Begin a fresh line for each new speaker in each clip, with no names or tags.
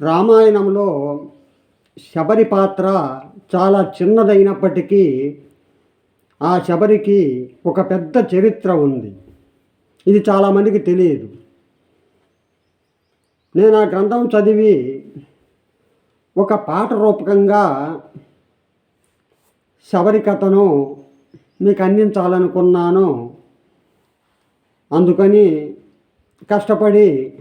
రామాయణంలో శబరి పాత్ర చాలా చిన్నదైనప్పటికీ ఆ శబరికి ఒక పెద్ద చరిత్ర ఉంది. ఇది చాలామందికి తెలియదు. నేను ఆ గ్రంథం చదివి ఒక పాట రూపకంగా శబరి కథను మీకు అందించాలనుకున్నాను. అందుకని కష్టపడి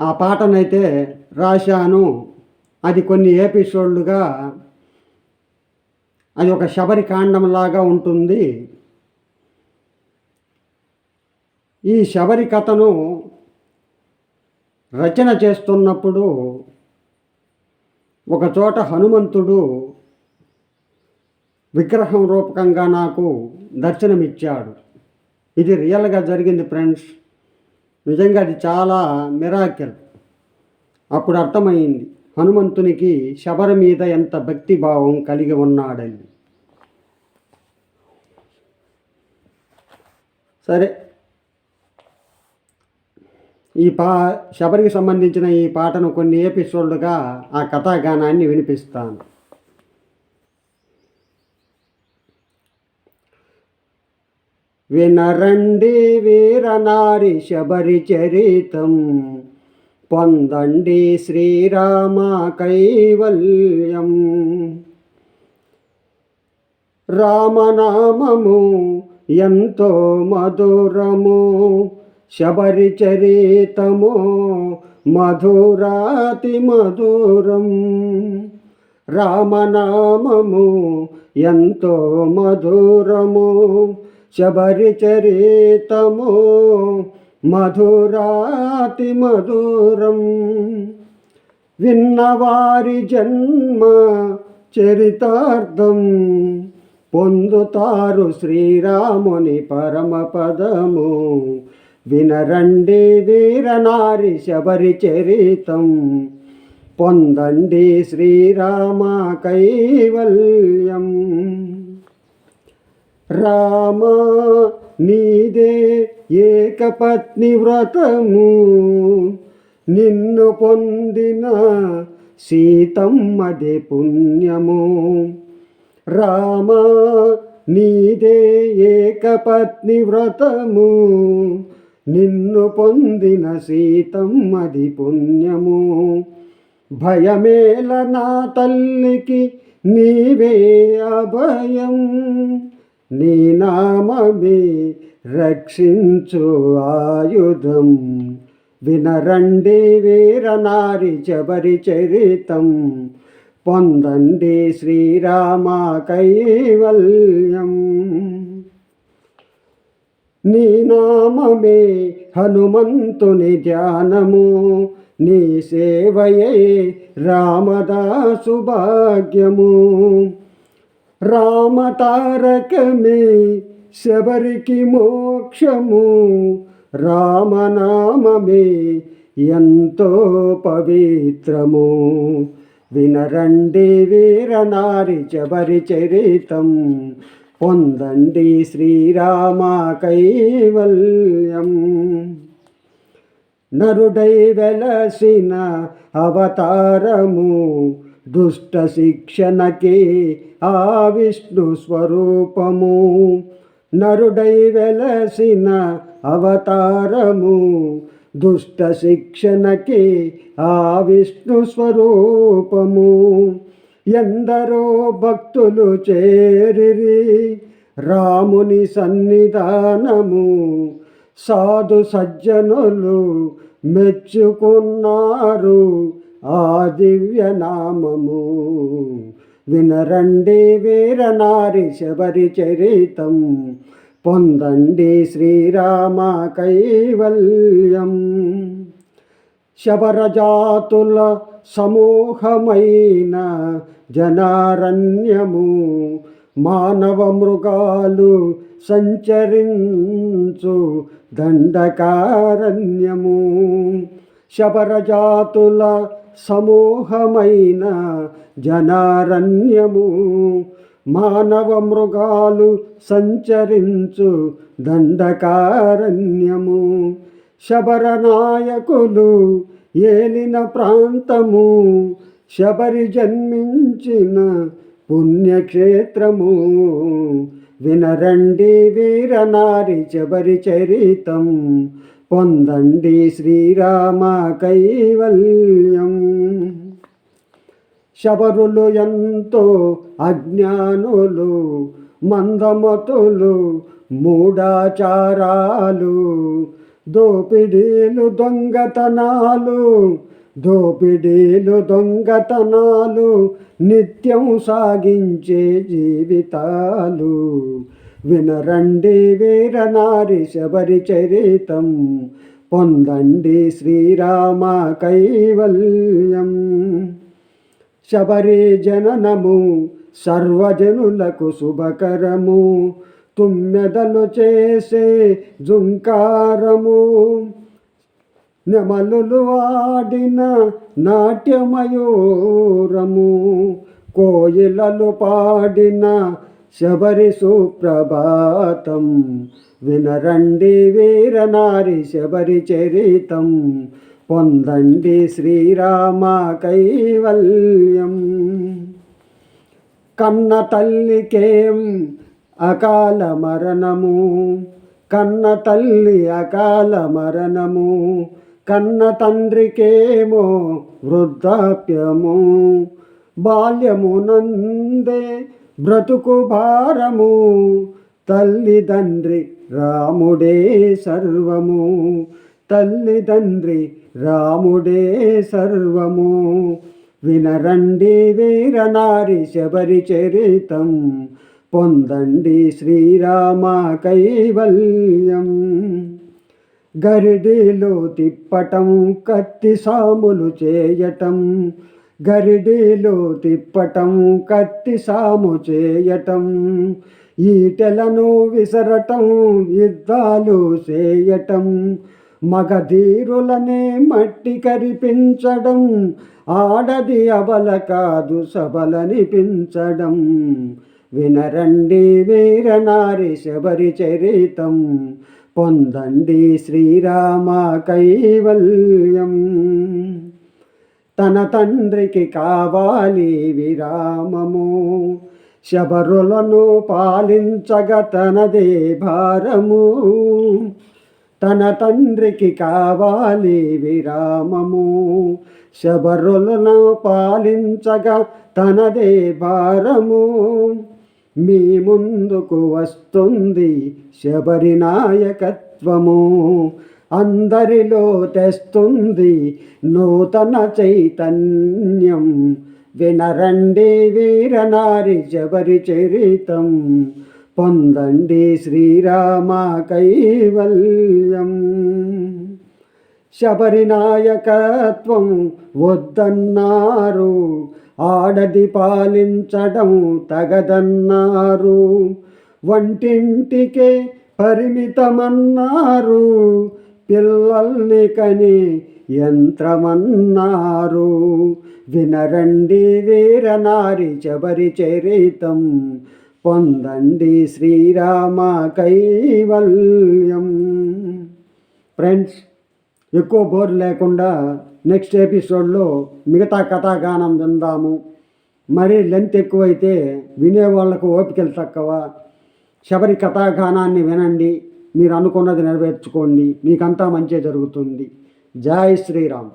ఆ పాటనైతే రాశాను. అది కొన్ని ఎపిసోడ్లుగా అది ఒక శబరి కాండంలాగా ఉంటుంది. ఈ శబరి కథను రచన చేస్తున్నప్పుడు ఒకచోట హనుమంతుడు విగ్రహం రూపకంగా నాకు దర్శనమిచ్చాడు. ఇది రియల్గా జరిగింది ఫ్రెండ్స్. నిజంగా అది చాలా మిరాకిల్. అప్పుడు అర్థమైంది. హనుమంతునికి శబరి మీద ఎంత భక్తి భావం కలిగి ఉన్నాడని సరే. ఈ పా శబరికి సంబంధించిన ఈ పాటను కొన్ని ఎపిసోడ్లుగా ఆ కథాగానాన్ని వినిపిస్తాను. వినరండి వీరనారి శబరి చరితం. పొందండి శ్రీరామ కైవల్యం రామనామము ఎంతో మధురము శబరి చరితము మధురాతి మధురం. రామనామము ఎంతో మధురము శబరి చరితము మధురాతి మధురం విన్నవారి జన్మ చరితార్థం పొందుతారు శ్రీరాముని పరమపదము వినరండి వీరనారి శబరి చరితం. పొందండి శ్రీరామ కైవల్యం. రామ నీదే ఏకపత్ని వ్రతము నిన్ను పొందిన సీతమ్మది పుణ్యము. రామ నీదే ఏకపత్ని వ్రతము నిన్ను పొందిన సీతమ్మది పుణ్యము. భయమేల నా తల్లికి నీవే అభయం నీ నామమే రక్షించు ఆయుధం. వినరండి వీరనారి చబరి చరితం. పొందండి శ్రీరామ కైవల్యం. నీ నామమే హనుమంతుని ధ్యానము. నీ సేవయే రామదాసు భాగ్యము. రామతారకమే శబరికి మోక్షము రామనామమే ఎంతో పవిత్రము. వినరండి వీరనారి చబరి చరితం పొందండి శ్రీరామ కైవల్యం. నరుడై వెలసిన అవతారము దుష్ట శిక్షణకి ఆ విష్ణు స్వరూపము. నరుడై వెలసిన అవతారము దుష్ట శిక్షణకి ఆ విష్ణు స్వరూపము. ఎందరో భక్తులు చేరిరి రాముని సన్నిధానము. సాధు సజ్జనులు మెచ్చుకున్నారు ఆ దివ్య నామము వినరండి వీరనారి శబరి చరితం. పొందండి శ్రీరామ కైవల్యం శబరజాతుల సమూహమైన జనారణ్యము మానవ మృగాలు సంచరించు దండకారణ్యము. శబరజాతుల సమూహమైన జనారణ్యము మానవ మృగాలు సంచరించు దండకారణ్యము. శబర నాయకులు ఏలిన ప్రాంతము శబరి జన్మించిన పుణ్యక్షేత్రము. వినరండి వీరనారి శబరి చరితం పొందండి శ్రీరామ కైవల్యం. శబరులు ఎంతో అజ్ఞానులు మందమతులు మూఢాచారాలు దోపిడీలు దొంగతనాలు దోపిడీలు దొంగతనాలు నిత్యం సాగించే జీవితాలు. వినరండి వీరనారి శబరి చరితం. పొందండి శ్రీరామ కైవల్యం. శబరి జననము సర్వజనులకు శుభకరము. తుమ్మెదలు చేసే జుంకారము. నెమలులు ఆడిన నాట్యమయూరము. కోయిలలు పాడిన శబరి సుప్రభాతం. వినరండి వీరనారి శబరి చరితం. పొందండి శ్రీరామ కైవల్యం. కన్న తల్లికేం అకాల మరణము? కన్న తల్లి అకాల మరణము? కన్న తండ్రికేమో వృద్ధాప్యము? బాల్యమునందే బ్రతుకు భారము తల్లిదండ్రి రాముడే సర్వము. తల్లిదండ్రి రాముడే సర్వము. వినరండి వీరనారి శబరి చరితం పొందండి శ్రీరామ కైవల్యం. గరిడిలో తిప్పటం కత్తి సాములు చేయటం గరిడీలు తిప్పటం కత్తి సాము చేయటం ఈటెలను విసరటం యుద్ధాలు చేయటం మగధీరులనే మట్టి కరిపించడం ఆడది అబల కాదు సబలనిపించడం వినరండి వీరనారి శబరి చరితం పొందండి శ్రీరామ కైవల్యం. తన తండ్రికి కావాలి విరామము. శబరులను పాలించగ తనదే భారము. తన తండ్రికి కావాలి విరామము. శబరులను పాలించగా తనదే భారము. మీ ముందుకు వస్తుంది శబరి నాయకత్వము. అందరిలో తెస్తుంది నూతన చైతన్యం. వినరండి వీరనారి శబరి చరితం. పొందండి శ్రీరామ కైవల్యం. శబరినాయకత్వం వద్దన్నారు ఆడది పాలించడం తగదన్నారు. వంటింటికే పరిమితమన్నారు పిల్లల్ని కని యంత్రమన్నారు. వినరండి వీరనారి చబరి చరితం పొందండి శ్రీరామ కైవల్యం. ఫ్రెండ్స్ ఎక్కువ బోర్ లేకుండా నెక్స్ట్ ఎపిసోడ్లో మిగతా కథాగానం విందాము. మరీ లెంత్ ఎక్కువైతే వినేవాళ్ళకు ఓపికలు తక్కువ. శబరి కథాగానాన్ని వినండి. మీరు అనుకున్నది నెరవేర్చుకోండి. మీకంతా మంచి జరుగుతుంది. జై శ్రీరామ్.